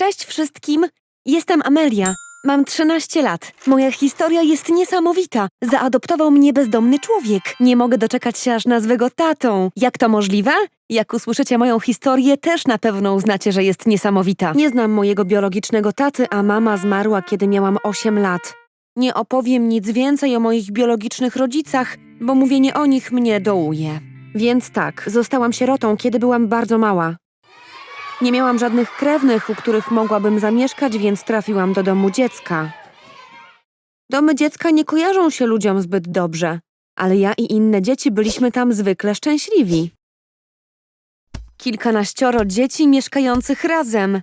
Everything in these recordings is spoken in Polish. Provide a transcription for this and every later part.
Cześć wszystkim! Jestem Amelia. Mam 13 lat. Moja historia jest niesamowita. Zaadoptował mnie bezdomny człowiek. Nie mogę doczekać się, aż nazwę go tatą. Jak to możliwe? Jak usłyszycie moją historię, też na pewno uznacie, że jest niesamowita. Nie znam mojego biologicznego taty, a mama zmarła, kiedy miałam 8 lat. Nie opowiem nic więcej o moich biologicznych rodzicach, bo mówienie o nich mnie dołuje. Więc tak, zostałam sierotą, kiedy byłam bardzo mała. Nie miałam żadnych krewnych, u których mogłabym zamieszkać, więc trafiłam do domu dziecka. Domy dziecka nie kojarzą się ludziom zbyt dobrze, ale ja i inne dzieci byliśmy tam zwykle szczęśliwi. Kilkanaścioro dzieci mieszkających razem.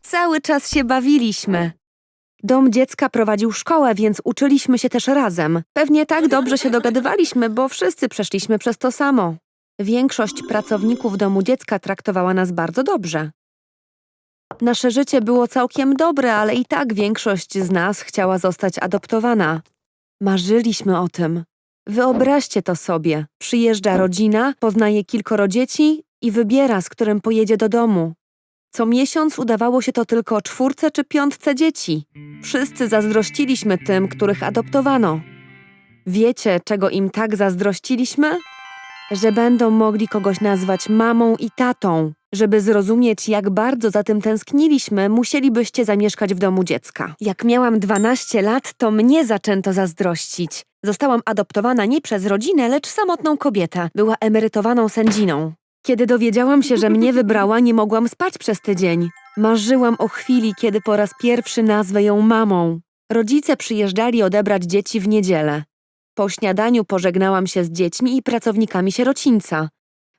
Cały czas się bawiliśmy. Dom dziecka prowadził szkołę, więc uczyliśmy się też razem. Pewnie tak dobrze się dogadywaliśmy, bo wszyscy przeszliśmy przez to samo. Większość pracowników domu dziecka traktowała nas bardzo dobrze. Nasze życie było całkiem dobre, ale i tak większość z nas chciała zostać adoptowana. Marzyliśmy o tym. Wyobraźcie to sobie. Przyjeżdża rodzina, poznaje kilkoro dzieci i wybiera, z którym pojedzie do domu. Co miesiąc udawało się to tylko czwórce czy piątce dzieci. Wszyscy zazdrościliśmy tym, których adoptowano. Wiecie, czego im tak zazdrościliśmy? Że będą mogli kogoś nazwać mamą i tatą. Żeby zrozumieć, jak bardzo za tym tęskniliśmy, musielibyście zamieszkać w domu dziecka. Jak miałam 12 lat, to mnie zaczęto zazdrościć. Zostałam adoptowana nie przez rodzinę, lecz samotną kobietę. Była emerytowaną sędziną. Kiedy dowiedziałam się, że mnie wybrała, nie mogłam spać przez tydzień. Marzyłam o chwili, kiedy po raz pierwszy nazwę ją mamą. Rodzice przyjeżdżali odebrać dzieci w niedzielę. Po śniadaniu pożegnałam się z dziećmi i pracownikami sierocińca.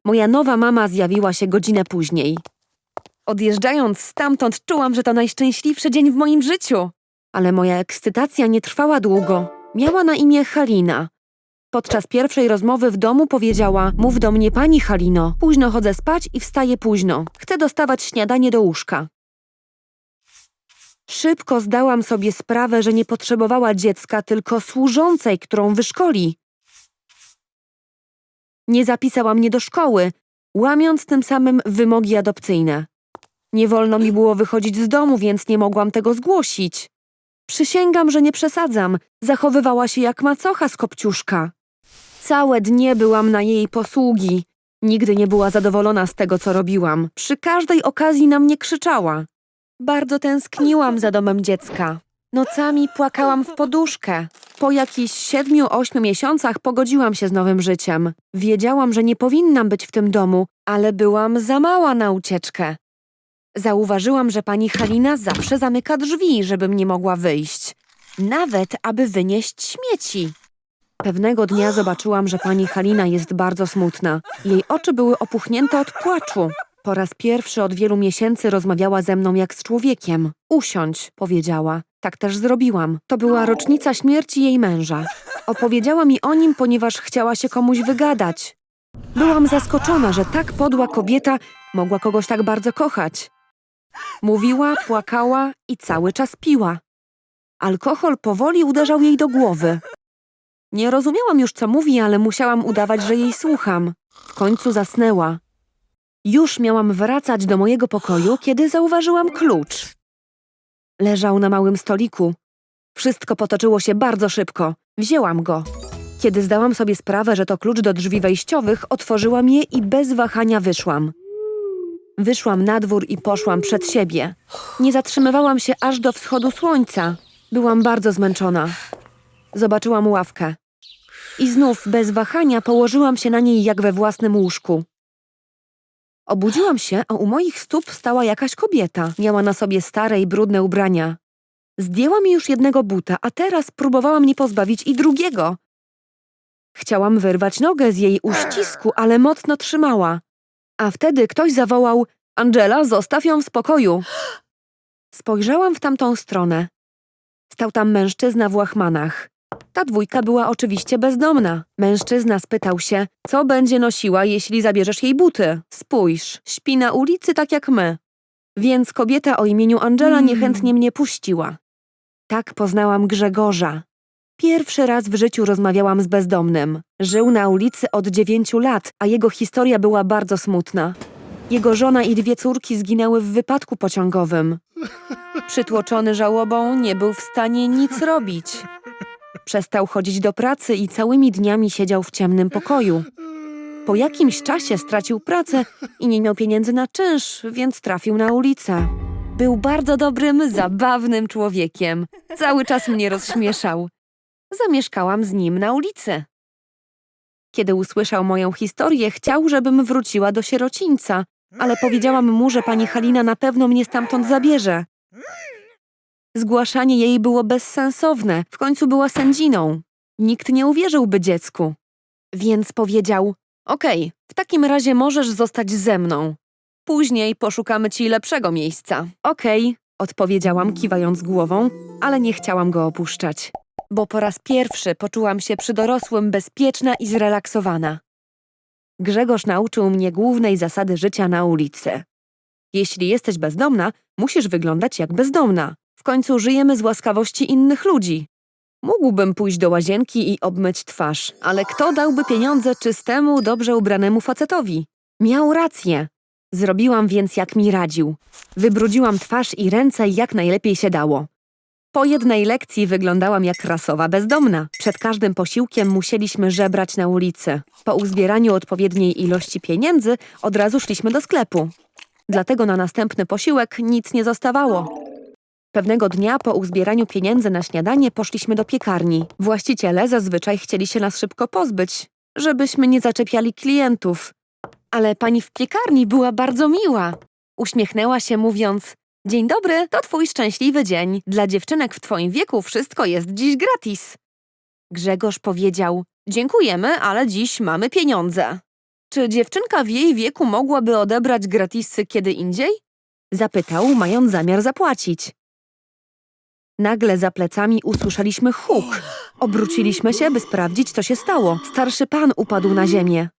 Moja nowa mama zjawiła się godzinę później. Odjeżdżając stamtąd, czułam, że to najszczęśliwszy dzień w moim życiu. Ale moja ekscytacja nie trwała długo. Miała na imię Halina. Podczas pierwszej rozmowy w domu powiedziała: Mów do mnie pani Halino. Późno chodzę spać i wstaję późno. Chcę dostawać śniadanie do łóżka. Szybko zdałam sobie sprawę, że nie potrzebowała dziecka, tylko służącej, którą wyszkoli. Nie zapisała mnie do szkoły, łamiąc tym samym wymogi adopcyjne. Nie wolno mi było wychodzić z domu, więc nie mogłam tego zgłosić. Przysięgam, że nie przesadzam. Zachowywała się jak macocha z kopciuszka. Całe dnie byłam na jej posługi. Nigdy nie była zadowolona z tego, co robiłam. Przy każdej okazji na mnie krzyczała. Bardzo tęskniłam za domem dziecka. Nocami płakałam w poduszkę. Po jakichś siedmiu, ośmiu miesiącach pogodziłam się z nowym życiem. Wiedziałam, że nie powinnam być w tym domu, ale byłam za mała na ucieczkę. Zauważyłam, że pani Halina zawsze zamyka drzwi, żebym nie mogła wyjść. Nawet, aby wynieść śmieci. Pewnego dnia zobaczyłam, że pani Halina jest bardzo smutna. Jej oczy były opuchnięte od płaczu. Po raz pierwszy od wielu miesięcy rozmawiała ze mną jak z człowiekiem. Usiądź, powiedziała. Tak też zrobiłam. To była rocznica śmierci jej męża. Opowiedziała mi o nim, ponieważ chciała się komuś wygadać. Byłam zaskoczona, że tak podła kobieta mogła kogoś tak bardzo kochać. Mówiła, płakała i cały czas piła. Alkohol powoli uderzał jej do głowy. Nie rozumiałam już, co mówi, ale musiałam udawać, że jej słucham. W końcu zasnęła. Już miałam wracać do mojego pokoju, kiedy zauważyłam klucz. Leżał na małym stoliku. Wszystko potoczyło się bardzo szybko. Wzięłam go. Kiedy zdałam sobie sprawę, że to klucz do drzwi wejściowych, otworzyłam je i bez wahania wyszłam. Wyszłam na dwór i poszłam przed siebie. Nie zatrzymywałam się aż do wschodu słońca. Byłam bardzo zmęczona. Zobaczyłam ławkę. I znów bez wahania położyłam się na niej jak we własnym łóżku. Obudziłam się, a u moich stóp stała jakaś kobieta. Miała na sobie stare i brudne ubrania. Zdjęła mi już jednego buta, a teraz próbowała mnie pozbawić i drugiego. Chciałam wyrwać nogę z jej uścisku, ale mocno trzymała. A wtedy ktoś zawołał: Angela, zostaw ją w spokoju. Spojrzałam w tamtą stronę. Stał tam mężczyzna w łachmanach. Ta dwójka była oczywiście bezdomna. Mężczyzna spytał się, co będzie nosiła, jeśli zabierzesz jej buty. Spójrz, śpi na ulicy tak jak my. Więc kobieta o imieniu Angela niechętnie mnie puściła. Tak poznałam Grzegorza. Pierwszy raz w życiu rozmawiałam z bezdomnym. Żył na ulicy od dziewięciu lat, a jego historia była bardzo smutna. Jego żona i dwie córki zginęły w wypadku pociągowym. Przytłoczony żałobą nie był w stanie nic robić. Przestał chodzić do pracy i całymi dniami siedział w ciemnym pokoju. Po jakimś czasie stracił pracę i nie miał pieniędzy na czynsz, więc trafił na ulicę. Był bardzo dobrym, zabawnym człowiekiem. Cały czas mnie rozśmieszał. Zamieszkałam z nim na ulicy. Kiedy usłyszał moją historię, chciał, żebym wróciła do sierocińca, ale powiedziałam mu, że pani Halina na pewno mnie stamtąd zabierze. Zgłaszanie jej było bezsensowne, w końcu była sędziną. Nikt nie uwierzyłby dziecku. Więc powiedział: Okej, w takim razie możesz zostać ze mną. Później poszukamy ci lepszego miejsca. Okej, odpowiedziałam, kiwając głową, ale nie chciałam go opuszczać, bo po raz pierwszy poczułam się przy dorosłym bezpieczna i zrelaksowana. Grzegorz nauczył mnie głównej zasady życia na ulicy. Jeśli jesteś bezdomna, musisz wyglądać jak bezdomna. W końcu żyjemy z łaskawości innych ludzi. Mógłbym pójść do łazienki i obmyć twarz, ale kto dałby pieniądze czystemu, dobrze ubranemu facetowi? Miał rację. Zrobiłam więc jak mi radził. Wybrudziłam twarz i ręce jak najlepiej się dało. Po jednej lekcji wyglądałam jak rasowa bezdomna. Przed każdym posiłkiem musieliśmy żebrać na ulicy. Po uzbieraniu odpowiedniej ilości pieniędzy od razu szliśmy do sklepu. Dlatego na następny posiłek nic nie zostawało. Pewnego dnia po uzbieraniu pieniędzy na śniadanie poszliśmy do piekarni. Właściciele zazwyczaj chcieli się nas szybko pozbyć, żebyśmy nie zaczepiali klientów. Ale pani w piekarni była bardzo miła. Uśmiechnęła się mówiąc: Dzień dobry, to twój szczęśliwy dzień. Dla dziewczynek w twoim wieku wszystko jest dziś gratis. Grzegorz powiedział: Dziękujemy, ale dziś mamy pieniądze. Czy dziewczynka w jej wieku mogłaby odebrać gratisy kiedy indziej? Zapytał, mając zamiar zapłacić. Nagle za plecami usłyszeliśmy huk. Obróciliśmy się, by sprawdzić, co się stało. Starszy pan upadł na ziemię.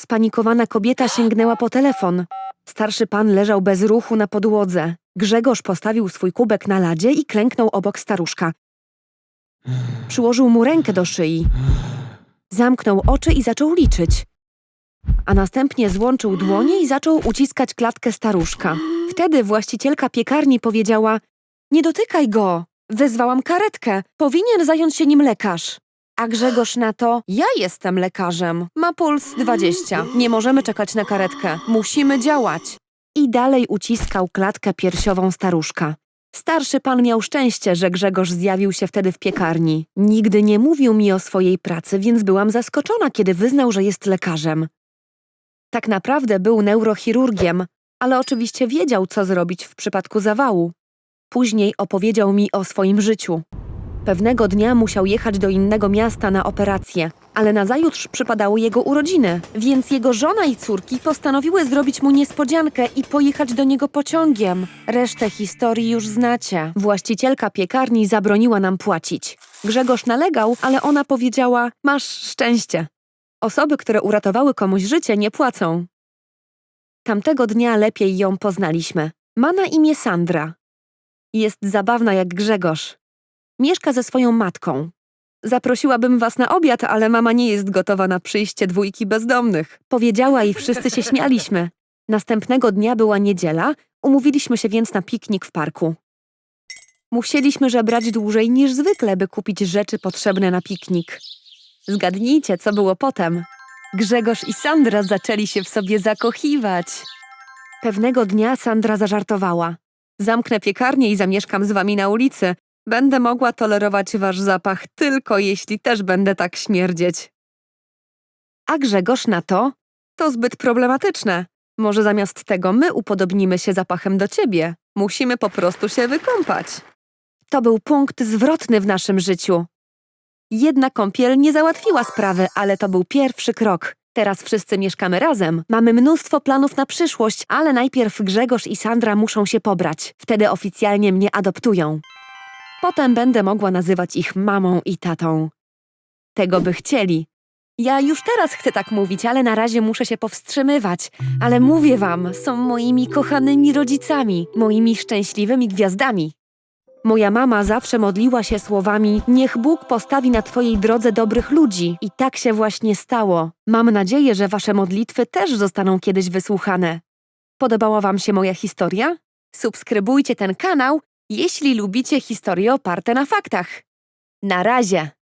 Spanikowana kobieta sięgnęła po telefon. Starszy pan leżał bez ruchu na podłodze. Grzegorz postawił swój kubek na ladzie i klęknął obok staruszka. Przyłożył mu rękę do szyi. Zamknął oczy i zaczął liczyć. A następnie złączył dłonie i zaczął uciskać klatkę staruszka. Wtedy właścicielka piekarni powiedziała: Nie dotykaj go! Wezwałam karetkę. Powinien zająć się nim lekarz. A Grzegorz na to: Ja jestem lekarzem. Ma puls 20. Nie możemy czekać na karetkę. Musimy działać. I dalej uciskał klatkę piersiową staruszka. Starszy pan miał szczęście, że Grzegorz zjawił się wtedy w piekarni. Nigdy nie mówił mi o swojej pracy, więc byłam zaskoczona, kiedy wyznał, że jest lekarzem. Tak naprawdę był neurochirurgiem, ale oczywiście wiedział, co zrobić w przypadku zawału. Później opowiedział mi o swoim życiu. Pewnego dnia musiał jechać do innego miasta na operację, ale nazajutrz przypadały jego urodziny, więc jego żona i córki postanowiły zrobić mu niespodziankę i pojechać do niego pociągiem. Resztę historii już znacie. Właścicielka piekarni zabroniła nam płacić. Grzegorz nalegał, ale ona powiedziała: Masz szczęście. Osoby, które uratowały komuś życie, nie płacą. Tamtego dnia lepiej ją poznaliśmy. Ma na imię Sandra. Jest zabawna jak Grzegorz. Mieszka ze swoją matką. Zaprosiłabym was na obiad, ale mama nie jest gotowa na przyjście dwójki bezdomnych. Powiedziała i wszyscy się śmialiśmy. Następnego dnia była niedziela, umówiliśmy się więc na piknik w parku. Musieliśmy żebrać dłużej niż zwykle, by kupić rzeczy potrzebne na piknik. Zgadnijcie, co było potem. Grzegorz i Sandra zaczęli się w sobie zakochiwać. Pewnego dnia Sandra zażartowała. Zamknę piekarnię i zamieszkam z wami na ulicy. Będę mogła tolerować wasz zapach tylko jeśli też będę tak śmierdzieć. A Grzegorz na to? To zbyt problematyczne. Może zamiast tego my upodobnimy się zapachem do ciebie. Musimy po prostu się wykąpać. To był punkt zwrotny w naszym życiu. Jedna kąpiel nie załatwiła sprawy, ale to był pierwszy krok. Teraz wszyscy mieszkamy razem. Mamy mnóstwo planów na przyszłość, ale najpierw Grzegorz i Sandra muszą się pobrać. Wtedy oficjalnie mnie adoptują. Potem będę mogła nazywać ich mamą i tatą. Tego by chcieli. Ja już teraz chcę tak mówić, ale na razie muszę się powstrzymywać. Ale mówię wam, są moimi kochanymi rodzicami, moimi szczęśliwymi gwiazdami. Moja mama zawsze modliła się słowami: Niech Bóg postawi na Twojej drodze dobrych ludzi. I tak się właśnie stało. Mam nadzieję, że Wasze modlitwy też zostaną kiedyś wysłuchane. Podobała Wam się moja historia? Subskrybujcie ten kanał, jeśli lubicie historie oparte na faktach. Na razie!